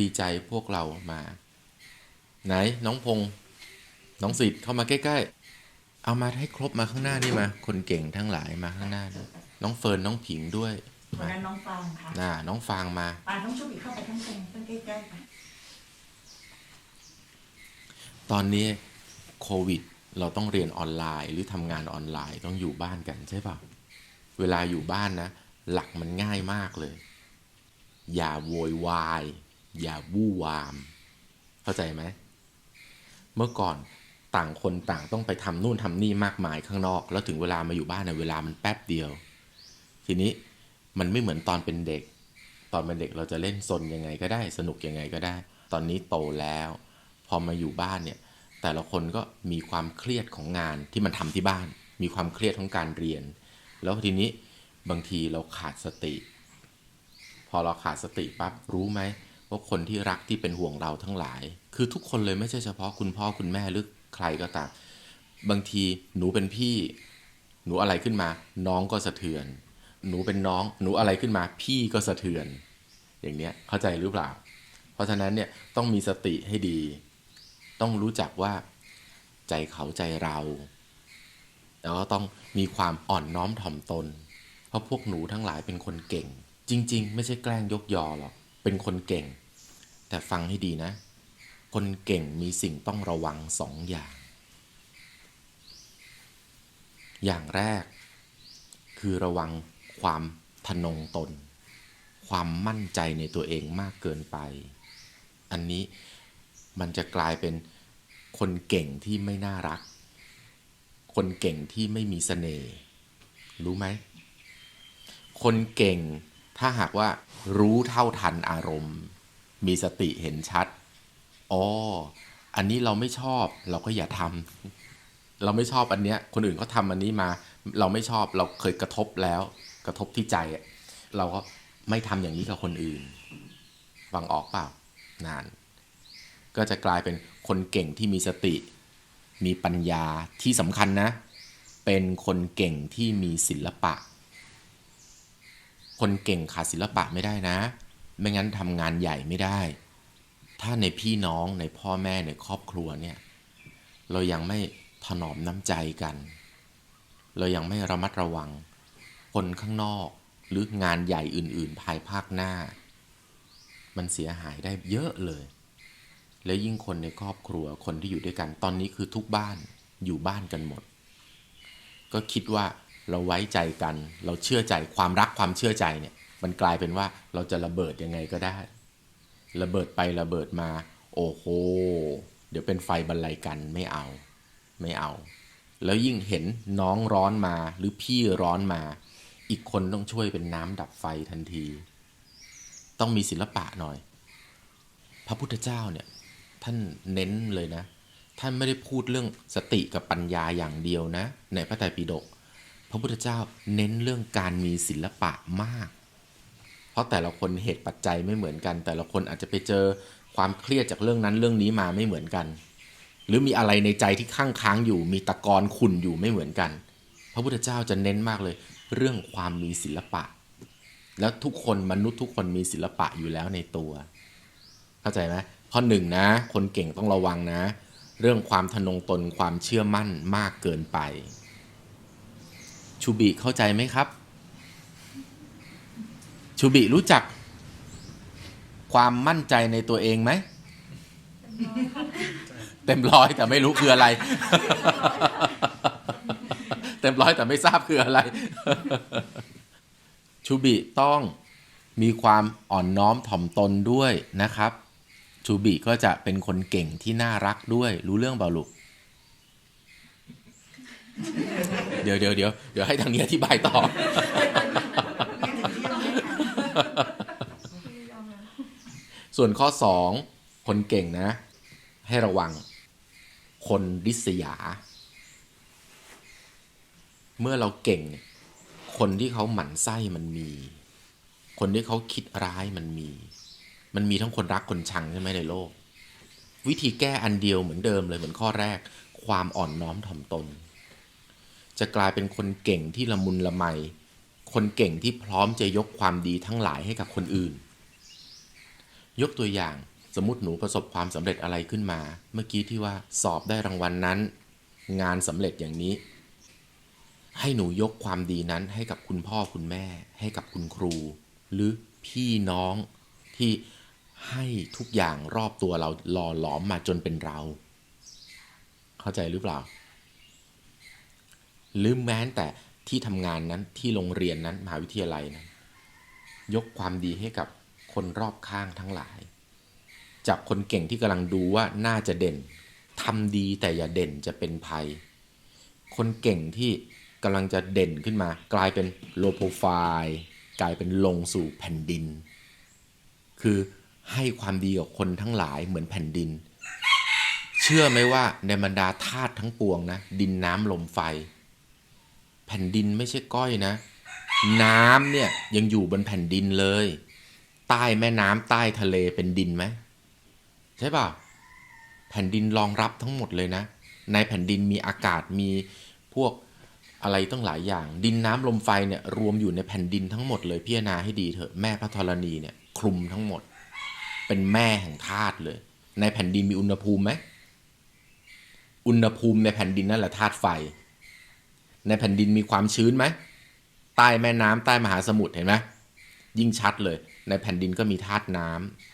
ดีใจพวกเรามา ไหนน้องพงษ์น้องสิทธิ์เข้ามาใกล้ๆ เอามาให้ครบมาข้างหน้านี่มา คนเก่งทั้งหลายมาข้างหน้านี่น้องเฟิร์นน้องผิงด้วยวันมานั้นน้องฟังค่ะน่าน้องฟางมาปาน้องชุบอีกเข้าไปทั้งตรงตั้งใกล้ๆค่ะตอนนี้โควิด เราต้องเรียนออนไลน์หรือทำงานออนไลน์ต้องอยู่บ้านกันใช่ป่ะเวลาอยู่บ้านนะ หลักมันง่ายมากเลย อย่าโวยวาย อย่าวู่วาม เข้าใจไหม เมื่อก่อนต่างคนต่างต้องไปทำนู่นทำนี่มากมายข้างนอก แล้วถึงเวลามาอยู่บ้านเนี่ยเวลามันแป๊บเดียว ทีนี้มันไม่เหมือนตอนเป็นเด็ก ตอนเป็นเด็กเราจะเล่นซนยังไงก็ได้สนุกยังไงก็ได้ ตอนนี้โตแล้ว พอมาอยู่บ้านเนี่ย แต่ละคนก็มีความเครียดของงานที่มันทำที่บ้าน มีความเครียดของการเรียน แล้วทีนี้บางทีเราขาดสติ พอเราขาดสติปั๊บรู้ไหม ว่าคนที่รักที่เป็นห่วงเราทั้งหลาย คือทุกคนเลยไม่ใช่เฉพาะคุณพ่อคุณแม่หรือใครก็ตามบางทีหนูเป็นพี่ หนูอะไรขึ้นมา น้องก็สะเทือน หนูเป็นน้องหนูอะไรขึ้นมา พี่ก็สะเทือน อย่างเนี้ยเข้าใจหรือเปล่า เพราะฉะนั้นเนี่ยต้องมีสติให้ดี ต้องรู้จักว่า ใจเขาใจเรา แล้วก็ต้องมีความอ่อนน้อมถ่อมตน เพราะพวกหนูทั้งหลายเป็นคนเก่ง จริง ๆ ไม่ใช่แกล้งยกยอหรอกเป็นคนเก่ง แต่ฟังให้ดีนะ คนเก่งมีสิ่งต้องระวังสองอย่าง อย่างแรก คือระวังความทะนงตน ความมั่นใจในตัวเองมากเกินไป อันนี้มันจะกลายเป็นคนเก่งที่ไม่น่ารัก คนเก่งที่ไม่มีเสน่ห์ รู้ไหม คนเก่งถ้าหากว่ารู้เท่าทันอารมณ์ มีสติเห็นชัด อ๋อ อันนี้เราไม่ชอบเราก็อย่าทำ เราไม่ชอบอันเนี้ย คนอื่นเขาทำอันนี้มา เราไม่ชอบเราเคยกระทบแล้ว กระทบที่ใจ เราก็ไม่ทำอย่างนี้กับคนอื่นฟังออกเปล่านาน ก็จะกลายเป็นคนเก่งที่มีสติ มีปัญญาที่สำคัญนะ เป็นคนเก่งที่มีศิลปะ คนเก่งขาดศิลปะไม่ได้นะ ไม่งั้นทำงานใหญ่ไม่ได้ ถ้าในพี่น้องในพ่อแม่ในครอบครัวเนี่ย เรายังไม่ถนอมน้ำใจกัน เรายังไม่ระมัดระวัง คนข้างนอกหรืองานใหญ่อื่น ๆ ภายภาคหน้า มันเสียหายได้เยอะเลย แล้วยิ่งคนในครอบครัวคนที่อยู่ด้วยกันตอนนี้คือทุกบ้านอยู่บ้านกันหมด ก็คิดว่าเราไว้ใจกัน เราเชื่อใจความรักความเชื่อใจเนี่ย มันกลายเป็นว่าเราจะระเบิดยังไงก็ได้ ระเบิดไประเบิดมา โอ้โห เดี๋ยวเป็นไฟบรรลัยกันไม่เอา ไม่เอา แล้วยิ่งเห็นน้องร้อนมาหรือพี่ร้อนมา อีกคนต้องช่วยเป็นน้ำดับไฟทันที ต้องมีศิลปะหน่อย พระพุทธเจ้าเนี่ย ท่านเน้นเลยนะ ท่านไม่ได้พูดเรื่องสติกับปัญญาอย่างเดียวนะ ในพระไตรปิฎกพระพุทธเจ้าเน้นเรื่องการมีศิลปะมาก เพราะแต่ละคนเหตุปัจจัยไม่เหมือนกัน แต่ละคนอาจจะไปเจอความเครียดจากเรื่องนั้นเรื่องนี้มาไม่เหมือนกัน หรือมีอะไรในใจที่ข้างค้างอยู่ มีตะกอนขุ่นอยู่ไม่เหมือนกัน พระพุทธเจ้าจะเน้นมากเลย เรื่องความมีศิลปะ แล้วทุกคนมนุษย์ทุกคนมีศิลปะอยู่แล้วในตัว เข้าใจไหมข้อหนึ่งนะ คนเก่งต้องระวังนะ เรื่องความทะนงตนความเชื่อมั่นมากเกินไป ชูบิเข้าใจไหมครับ ชูบิรู้จักความมั่นใจในตัวเองไหม เต็มร้อยแต่ไม่รู้คืออะไร เต็มร้อยแต่ไม่ทราบคืออะไร ชูบิต้องมีความอ่อนน้อมถ่อมตนด้วยนะครับ ชูบิก็จะเป็นคนเก่งที่น่ารักด้วย รู้เรื่องเปล่าลูกเดี๋ยวเดี๋ยวเดี๋ยวเดี๋ยวให้ทางนี้อธิบายต่อ ส่วนข้อสองคนเก่งนะ ให้ระวัง คนริษยา เมื่อเราเก่ง คนที่เขาหมั่นไส้มันมี คนที่เขาคิดร้ายมันมี มันมีทั้งคนรักคนชังใช่ไหมในโลก วิธีแก้อันเดียวเหมือนเดิมเลยเหมือนข้อแรก ความอ่อนน้อมถ่อมตน จะกลายเป็นคนเก่งที่ละมุนละไม คนเก่งที่พร้อมจะยกความดีทั้งหลายให้กับคนอื่น ยกตัวอย่างสมมติหนูประสบความสำเร็จอะไรขึ้นมา เมื่อกี้ที่ว่าสอบได้รางวัลนนั้น งานสำเร็จอย่างนี้ ให้หนูยกความดีนั้นให้กับคุณพ่อคุณแม่ ให้กับคุณครู หรือพี่น้องที่ให้ทุกอย่างรอบตัวเราหล่อหลอมมาจนเป็นเรา เข้าใจหรือเปล่า หรือแม้แต่ ที่ทำงานนั้นที่โรงเรียนนั้นมหาวิทยาลัยนั้น ยกความดีให้กับคนรอบข้างทั้งหลายจากคนเก่งที่กำลังดูว่าน่าจะเด่นทำดีแต่อย่าเด่นจะเป็นภัย คนเก่งที่กำลังจะเด่นขึ้นมา กลายเป็นโลโปรไฟล์กลายเป็นลงสู่แผ่นดิน คือให้ความดีกับคนทั้งหลายเหมือนแผ่นดิน เชื่อไหมว่าในบรรดาธาตุทั้งปวงนะ ดินน้ำลมไฟ แผ่นดินไม่ใช่ก้อยนะ น้ำเนี่ยยังอยู่บนแผ่นดินเลย ใต้แม่น้ำใต้ทะเลเป็นดินไหมใช่ป่ะแผ่นดินรองรับทั้งหมดเลยนะ ในแผ่นดินมีอากาศมีพวกอะไรตั้งหลายอย่าง ดินน้ำลมไฟเนี่ยรวมอยู่ในแผ่นดินทั้งหมดเลยพิจารณาให้ดีเถอะแม่พระธรณีเนี่ยคลุมทั้งหมด เป็นแม่แห่งธาตุเลย ในแผ่นดินมีอุณหภูมิไหมอุณหภูมิในแผ่นดินนั่นแหละธาตุไฟ ในแผ่นดินมีความชื้นไหมใต้แม่น้ำใต้มหาสมุทรเห็นไหมยิ่งชัดเลย ในแผ่นดินก็มีธาตุน้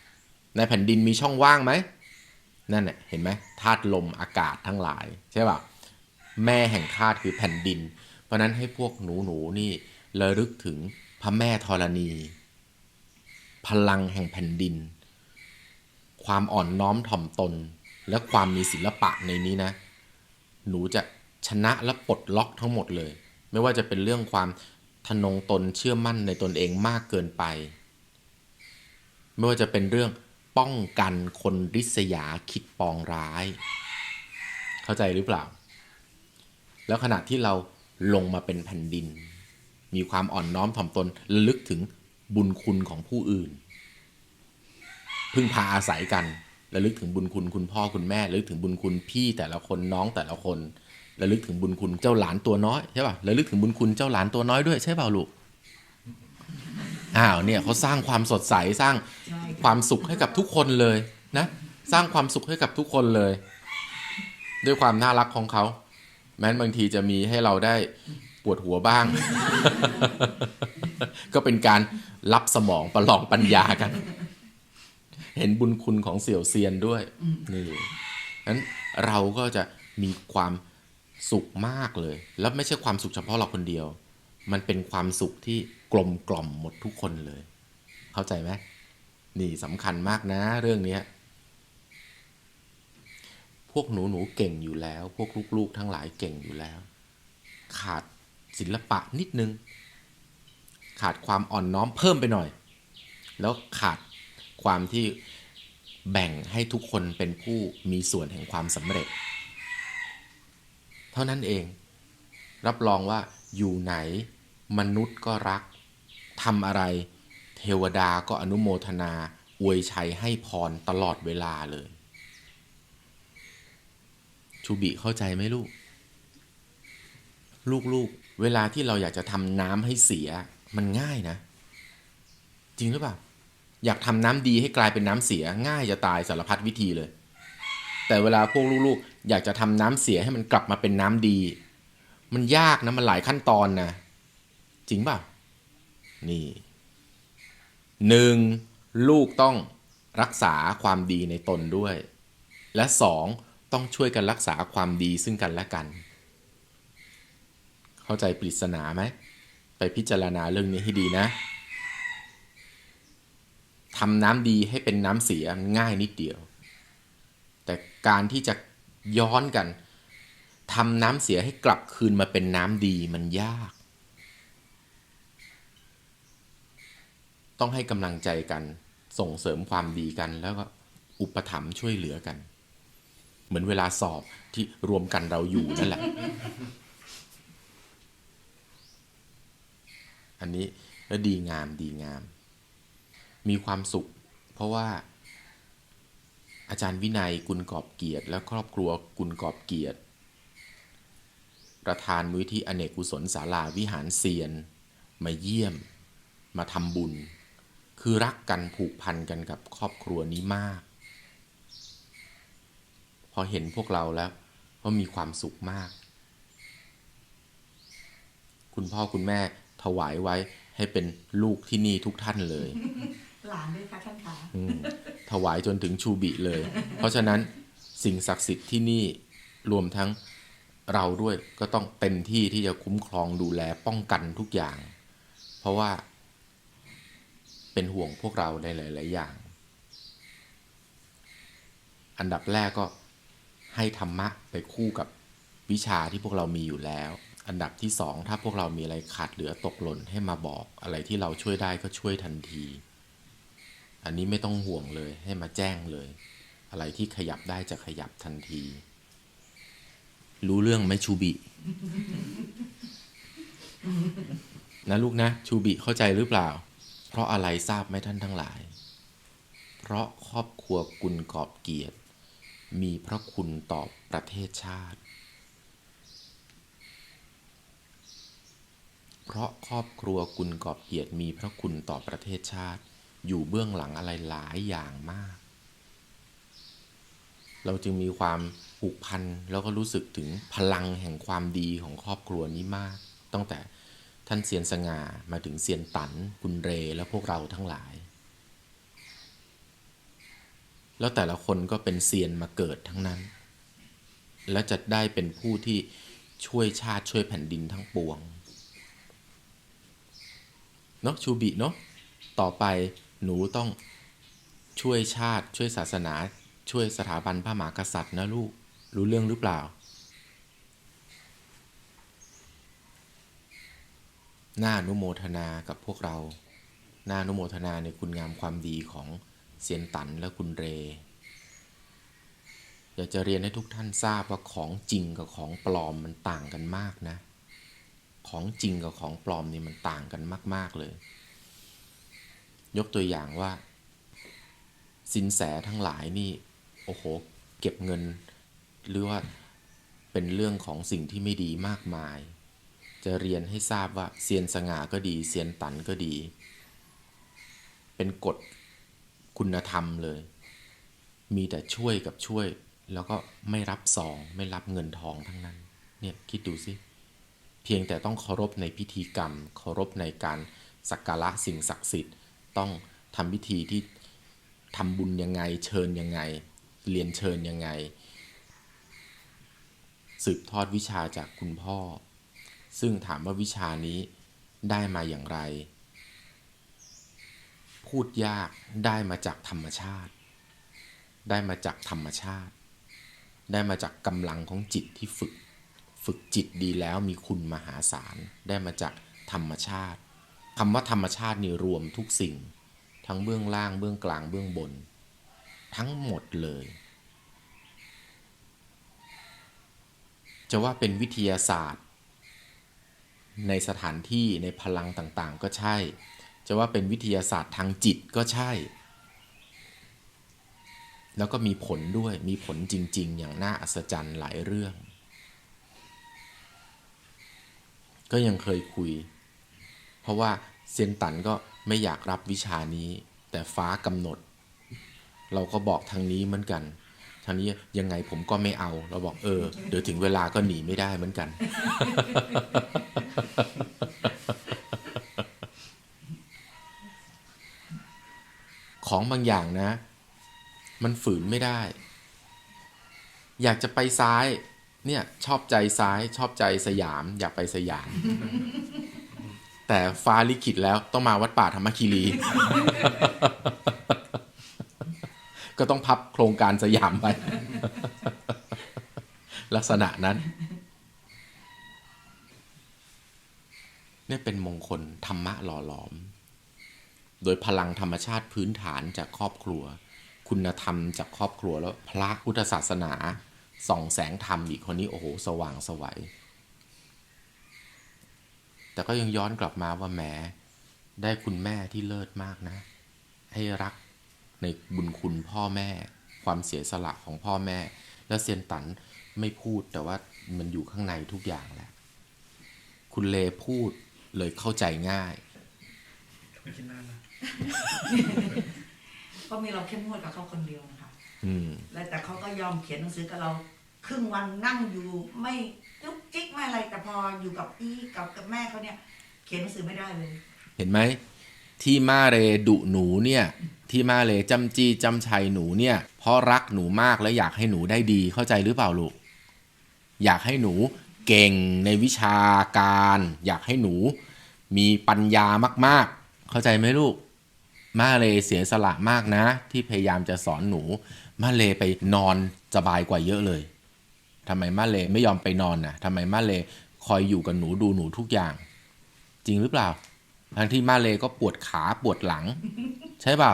ำในแผ่นดินมีช่องว่างไหมนั่นแหละเห็นไหมธาตุลมอากาศทั้งหลายใช่ป่ะแม่แห่งธาตุคือแผ่นดิน เพราะนั้นให้พวกหนูหนูนี่ระลึกถึงพระแม่ธรณี พลังแห่งแผ่นดิน ความอ่อนน้อมถ่อมตน และความมีศิลปะในนี้นะ หนูจะ ชนะและปลดล็อกทั้งหมดเลย ไม่ว่าจะเป็นเรื่องความทะนงตนเชื่อมั่นในตนเองมากเกินไป ไม่ว่าจะเป็นเรื่องป้องกันคนริษยาคิดปองร้าย เข้าใจหรือเปล่า แล้วขณะที่เราลงมาเป็นแผ่นดิน มีความอ่อนน้อมถ่อมตนระลึกถึงบุญคุณของผู้อื่น พึ่งพาอาศัยกันระลึกถึงบุญคุณคุณพ่อคุณแม่ระลึกถึงบุญคุณพี่แต่ละคนน้องแต่ละคน ระลึกถึงบุญคุณเจ้าหลานตัวน้อยใช่ป่ะระลึกถึงบุญคุณเจ้าหลานตัวน้อยด้วยใช่เปล่าลูกอ้าวเนี่ยเขาสร้างความสดใสสร้างความสุขให้กับทุกคนเลยนะ สร้างความสุขให้กับทุกคนเลย ด้วยความน่ารักของเขา แม้นบางทีจะมีให้เราได้ปวดหัวบ้าง ก็เป็นการรับสมองประลองปัญญากัน เห็นบุญคุณของเสี่ยวเซียนด้วยนี่นั้นเราก็จะมีความ สุขมากเลย แล้วไม่ใช่ความสุขเฉพาะเราคนเดียว มันเป็นความสุขที่กลมกล่อมหมดทุกคนเลย เข้าใจไหมนี่สำคัญมากนะเรื่องนี้พวกหนูหนูเก่งอยู่แล้ว พวกลูกๆ ทั้งหลายเก่งอยู่แล้ว ขาดศิลปะนิดนึง ขาดความอ่อนน้อมเพิ่มไปหน่อย แล้วขาดความที่แบ่งให้ทุกคนเป็นผู้มีส่วนแห่งความสำเร็จ ท่านั้นเอง รับรองว่าอยู่ไหน มนุษย์ก็รักทำอะไร เทวดาก็อนุโมทนาอวยชัยให้พรตลอดเวลาเลย ชูบิเข้าใจไหมลูก ลูกๆ เวลาที่เราอยากจะทำน้ำให้เสีย มันง่ายนะ จริงหรือเปล่า อยากทำน้ำดีให้กลายเป็นน้ำเสียง่ายจะตายสารพัดวิธีเลย แต่เวลาพวกลูกๆ อยากจะทำน้ำเสียให้มันกลับมาเป็นน้ำดี มันยากนะมันหลายขั้นตอนนะจริงเปล่านี่หนึ่งลูกต้องรักษาความดีในตนด้วย และสองต้องช่วยกันรักษาความดีซึ่งกันและกัน เข้าใจปริศนาไหมไปพิจารณาเรื่องนี้ให้ดีนะทำน้ำดีให้เป็นน้ำเสียง่ายนิดเดียว แต่การที่จะย้อนกันทำน้ำเสียให้กลับคืนมาเป็นน้ำดีมันยาก ต้องให้กำลังใจกันส่งเสริมความดีกัน แล้วก็อุปถัมภ์ช่วยเหลือกัน เหมือนเวลาสอบที่รวมกันเราอยู่นั่นแหละ อันนี้ก็ดีงามดีงาม มีความสุข เพราะว่า อาจารย์วินัยกุลกอบเกียรติ และครอบครัวกุลกอบเกียรติ ประธานมูลที่อเนกกุศลศาลาวิหารเซียน มาเยี่ยม มาทำบุญ คือรักกันผูกพันกันกับครอบครัวนี้มาก พอเห็นพวกเราแล้วก็มีความสุขมาก คุณพ่อคุณแม่ถวายไว้ให้เป็นลูกที่นี่ทุกท่านเลย หลานด้วยค่ะท่านขาอืมถวายจนถึงชูบิเลย เพราะฉะนั้นสิ่งศักดิ์สิทธิ์ที่นี่รวมทั้งเราด้วยก็ต้องเต็มที่ที่จะคุ้มครองดูแลป้องกันทุกอย่าง เพราะว่าเป็นห่วงพวกเราในหลาย ๆ อย่าง อันดับแรกก็ให้ธรรมะไปคู่กับวิชาที่พวกเรามีอยู่แล้ว อันดับที่สองถ้าพวกเรามีอะไรขาดเหลือตกหล่นให้มาบอกอะไรที่เราช่วยได้ก็ช่วยทันที อันนี้ไม่ต้องห่วงเลยให้มาแจ้งเลย อะไรที่ขยับได้จะขยับทันที รู้เรื่องไหมชูบินะลูกนะ ชูบิเข้าใจหรือเปล่า เพราะอะไรทราบไหมท่านทั้งหลาย เพราะครอบครัวกุลกอบเกียรติ มีพระคุณต่อประเทศชาติ เพราะครอบครัวกุลกอบเกียรติมีพระคุณต่อประเทศชาติ อยู่เบื้องหลังอะไรหลายอย่างมาก เราจึงมีความผูกพันแล้วก็รู้สึกถึงพลังแห่งความดีของครอบครัวนี้มาก ตั้งแต่ท่านเซียนสง่ามาถึงเซียนตันคุณเรและพวกเราทั้งหลาย แล้วแต่ละคนก็เป็นเซียนมาเกิดทั้งนั้น และจะได้เป็นผู้ที่ช่วยชาติช่วยแผ่นดินทั้งปวงเนาะชูบิเนาะต่อไป หนูต้องช่วยชาติ ช่วยศาสนา ช่วยสถาบันพระมหากษัตริย์นะลูก รู้เรื่องหรือเปล่าน่านุโมทนากับพวกเราน่านุโมทนาในคุณงามความดีของเซียนตันและคุณเร อยากจะเรียนให้ทุกท่านทราบว่าของจริงกับของปลอมมันต่างกันมากนะ ของจริงกับของปลอมนี่มันต่างกันมาก ๆ เลย ยกตัวอย่างว่า สินแสทั้งหลายนี่ โอ้โห เก็บเงิน หรือว่าเป็นเรื่องของสิ่งที่ไม่ดีมากมาย จะเรียนให้ทราบว่าเซียนสง่าก็ดีเซียนตันก็ดี เป็นกฎคุณธรรมเลย มีแต่ช่วยกับช่วย แล้วก็ไม่รับซอง ไม่รับเงินทองทั้งนั้น เนี่ยคิดดูสิเพียงแต่ต้องเคารพในพิธีกรรม เคารพในการสักการะสิ่งศักดิ์สิทธิ์ ต้องทำพิธีที่ทำบุญยังไง เชิญยังไง เรียนเชิญยังไง สืบทอดวิชาจากคุณพ่อ ซึ่งถามว่าวิชานี้ได้มาอย่างไร พูดยากได้มาจากธรรมชาติ ได้มาจากธรรมชาติ ได้มาจากกำลังของจิตที่ฝึก ฝึกจิตดีแล้วมีคุณมหาศาล ได้มาจากธรรมชาติ คำว่าธรรมชาตินี่รวมทุกสิ่ง ทั้งเบื้องล่างเบื้องกลางเบื้องบน ทั้งหมดเลย จะว่าเป็นวิทยาศาสตร์ ในสถานที่ในพลังต่างๆ ก็ใช่ จะว่าเป็นวิทยาศาสตร์ทางจิตก็ใช่ แล้วก็มีผลด้วยมีผลจริง ๆ อย่างน่าอัศจรรย์หลายเรื่อง ก็ยังเคยคุย เพราะว่าเซียนตันก็ไม่อยากรับวิชานี้ แต่ฟ้ากำหนด เราก็บอกทางนี้เหมือนกัน ทางนี้ยังไงผมก็ไม่เอา เราบอกเออ เดี๋ยวถึงเวลาก็หนีไม่ได้เหมือนกัน ของบางอย่างนะ มันฝืนไม่ได้ อยากจะไปซ้าย เนี่ยชอบใจซ้ายชอบใจสยาม อยากไปสยาม แต่ฟ้าลิขิตแล้วต้องมาวัดป่าธรรมคีรี ก็ต้องพับโครงการสยามไป ลักษณะนั้นเนี่ยเป็นมงคลธรรมะหล่อหลอม โดยพลังธรรมชาติพื้นฐานจากครอบครัว คุณธรรมจากครอบครัวแล้วพระพุทธศาสนาส่องแสงธรรมอีกคนนี้โอ้โห สว่างสวัย แต่ก็ยังย้อนกลับมาว่าแหมได้คุณแม่ที่เลิศมากนะ ให้รักในบุญคุณพ่อแม่ ความเสียสละของพ่อแม่ แล้วเซียนตันไม่พูดแต่ว่ามันอยู่ข้างในทุกอย่างแหละ คุณเลพูดเลยเข้าใจง่ายไม่คิดนานนะก็มีเราเข้มงวดกับเขาคนเดียวนะคะ อืม แล้วแต่เขาก็ยอมเขียนหนังสือกับเรา ครึ่งวันนั่งอยู่ไม่ จุ๊กจิ๊กม่อะไรแต่พออยู่กับอีกับกับแม่เขาเนี่ยเขียนหนังสือไม่ได้เลย เห็นไหมที่มาเรดุหนูเนี่ย ที่มาเรจำจีจำชัยหนูเนี่ย เพราะรักหนูมากและอยากให้หนูได้ดีเข้าใจหรือเปล่าลูกอยากให้หนูเก่งในวิชาการ อยากให้หนูมีปัญญามาก ๆ เข้าใจไหมลูก มาเลเสียสละมากนะ ที่พยายามจะสอนหนู มาเลไปนอนสบายกว่าเยอะเลย ทำไมมาเลไม่ยอมไปนอนนะทำไมมาเลคอยอยู่กับหนูดูหนูทุกอย่าง จริงหรือเปล่า ทั้งที่มาเลก็ปวดขาปวดหลัง ใช่เปล่า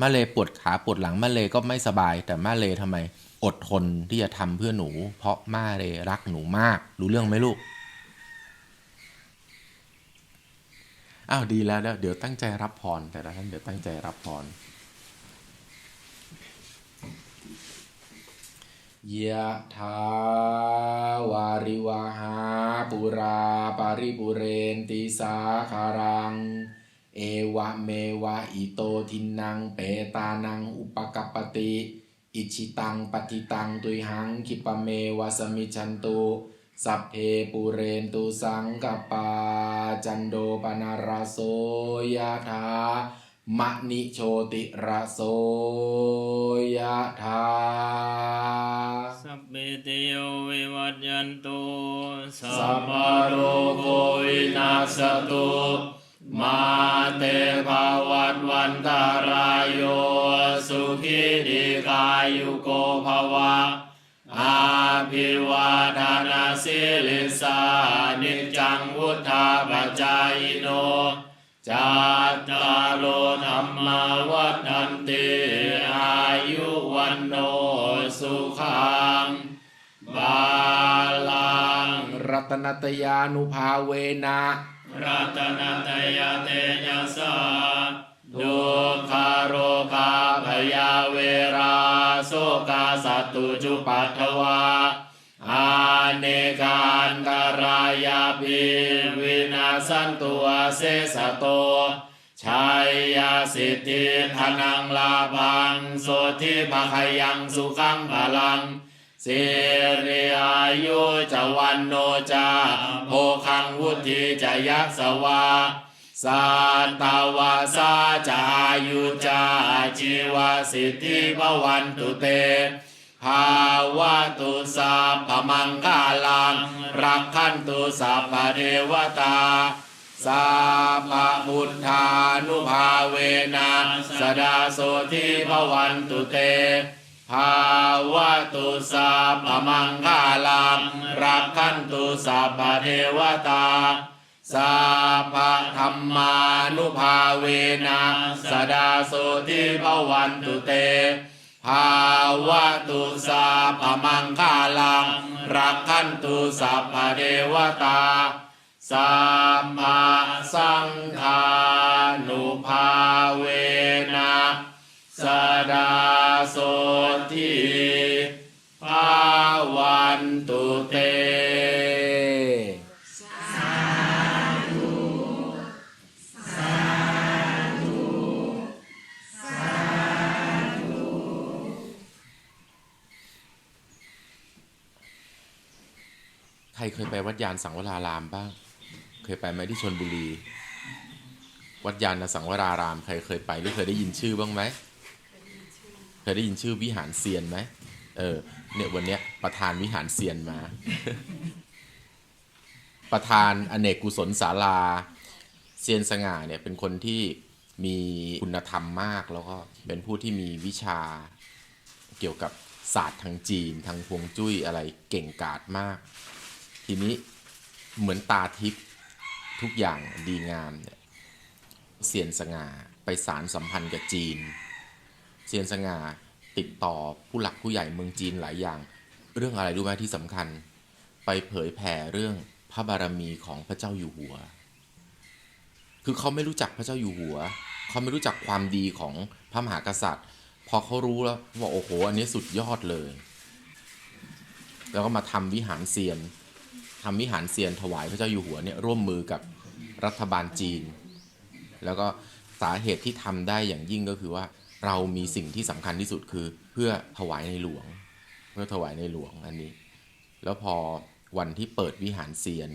มาเลปวดขาปวดหลังมาเลก็ไม่สบาย แต่มาเลทำไมอดทนที่จะทำเพื่อหนู เพราะมาเลรักหนูมาก รู้เรื่องไหมลูกอ้าวดีแล้วเดี๋ยวตั้งใจรับพรแต่ละท่านเดี๋ยวตั้งใจรับพร ยะถาวาริวหาปุราปาริปุเรนติสาคารัง เอวะเมวะอิโตทินังเปตานังอุปกัปปติ อิชิตังปฏิตังตุยหังคิปะเมวะสมิชันตุสัพเพปุเรนตุสังกปาจันโดปนาราโสยะถา มะนิโชติระโสยะถาสัพพิติโยวิวัจจันตุสัสัพพพพะโรโควินาศตุมาเตภวัตวันตารายโยสุขิติกายุโกภวะอาภิวาทานาสิลิสานิจจังวุธาปจายโน จัตตารโลธรรมาวัฏันติอายุวันโนสุขังบาลังรัตนตยานุภาเวนะรัตนัตยเตยัสสะดุคาโรคาพยาเวราโสกาสัตตุจุปัทถวา อาเนการตรายาภิวินาสันตุอาเสสะโตชัยยาสิทธิธนังลาภังโสธิภคยังสุขังพลังสิริอายุจวันโนจาโภคังวุธิจยักสวาสัตตาวาสาจายุจาชีวสิทธิภวันตุเต ภาวะตุสัพพมังคาลังรักขันตุสัพพเทวตาสัพพพุทธานุภาเวนะสดาโสทิภวันตุเตภาวะตุสัพพมังคาลังรักขันตุสัพพเทวตาสัพพะธรรมานุภาเวนะสดาโสทิภวันตุเต ภาวะตุสัพพมังคาลัง รักขันตุสัพพเดวตาสัมมาสังฆานุภาเวนะสดาโสทิภาวันตุเต รเคยไปวัดยานสังวรารามบ้าง เคยไปไหมที่ชนบุรี วัดยานสังวราราม ใครเคยไปหรือเคยได้ยินชื่อบ้างไหมเคยได้ยินชื่อวิหารเซียนไหมเออเนี่ยวันเนี้ยประธานวิหารเซียนมา ประธานอเนกกุศลศาลาเซียนสง่าเนี่ยเป็นคนที่มีคุณธรรมมากแล้วก็เป็นผู้ที่มีวิชาเกี่ยวกับศาสตร์ทางจีนทางฮวงจุ้ยอะไรเก่งกาจมาก ทีนี้เหมือนตาทิพย์ทุกอย่างดีงามเนี่ยเซียนสง่าไปสารสัมพันธ์กับจีนเซียนสง่าติดต่อผู้หลักผู้ใหญ่เมืองจีนหลายอย่าง เรื่องอะไรรู้ไหมที่สำคัญ ไปเผยแผ่เรื่องพระบารมีของพระเจ้าอยู่หัว คือเขาไม่รู้จักพระเจ้าอยู่หัว เขาไม่รู้จักความดีของพระมหากษัตริย์ พอเขารู้แล้วว่าโอ้โห อันนี้สุดยอดเลย แล้วก็มาทำวิหารเซียน ทำวิหารเซียนถวายพระเจ้าอยู่หัวเนี่ยร่วมมือกับรัฐบาลจีน แล้วก็สาเหตุที่ทำได้อย่างยิ่งก็คือว่าเรามีสิ่งที่สำคัญที่สุดคือเพื่อถวายในหลวง เพื่อถวายในหลวงอันนี้ แล้วพอวันที่เปิดวิหารเซียน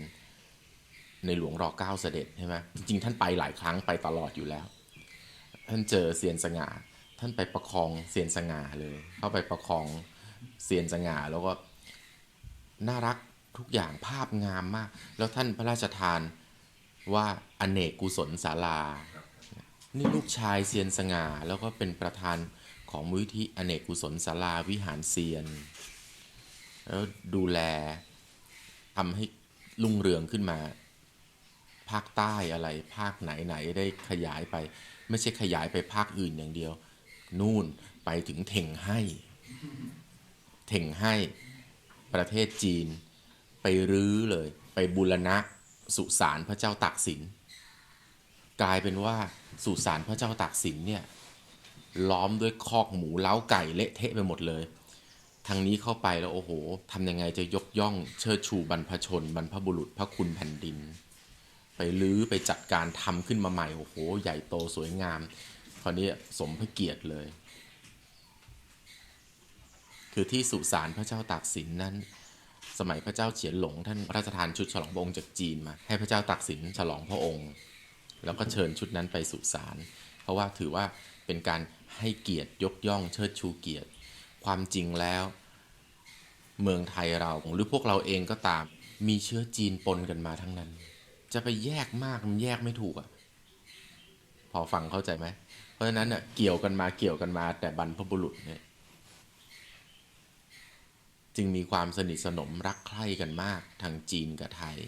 ในหลวงรอเก้าเสด็จใช่ไหมจริงๆท่านไปหลายครั้งไปตลอดอยู่แล้ว ท่านเจอเซียนสง่าท่านไปประคองเซียนสง่าเลย เข้าไปประคองเซียนสง่าแล้วก็น่ารัก ทุกอย่างภาพงามมาก แล้วท่านพระราชทานว่าอเนกกุศลศาลา นี่ลูกชายเซียนสง่า แล้วก็เป็นประธานของมูลที่อเนกกุศลศาลาวิหารเซียน แล้วดูแลทำให้รุ่งเรืองขึ้นมา ภาคใต้อะไร ภาคไหนไหนได้ขยายไป ไม่ใช่ขยายไปภาคอื่นอย่างเดียว นู่นไปถึงเถ่งให้ เถ่งให้ประเทศจีน ไปรื้อเลย ไปบูรณะสุสานพระเจ้าตากสิน กลายเป็นว่าสุสานพระเจ้าตากสินเนี่ยล้อมด้วยคอกหมูเล้าไก่เละเทะไปหมดเลย ทางนี้เข้าไปแล้วโอ้โหทำยังไงจะยกย่องเชิดชูบรรพชน บรรพบุรุษพระคุณแผ่นดิน ไปลื้อไปจัดการทำขึ้นมาใหม่โอ้โห ใหญ่โตสวยงามคราวนี้สมพระเกียรติเลย คือที่สุสานพระเจ้าตากสินนั้น สมัยพระเจ้าเฉียนหลงท่านพระราชทานชุดฉลองพระองค์จากจีนมา ให้พระเจ้าตากสินฉลองพระองค์ แล้วก็เชิญชุดนั้นไปสุสานเพราะว่าถือว่าเป็นการให้เกียรติยกย่องเชิดชูเกียรติ ความจริงแล้ว เมืองไทยเราหรือพวกเราเองก็ตาม มีเชื้อจีนปนกันมาทั้งนั้น จะไปแยกมากมันแยกไม่ถูกอะ่ะพอฟังเข้าใจไหมเพราะฉะนั้นเน่ะเกี่ยวกันมาเกี่ยวกันมาแต่บรรพบุรุษเนี่ย จึงมีความสนิทสนมรักใคร่กันมากทางจีนกับไทย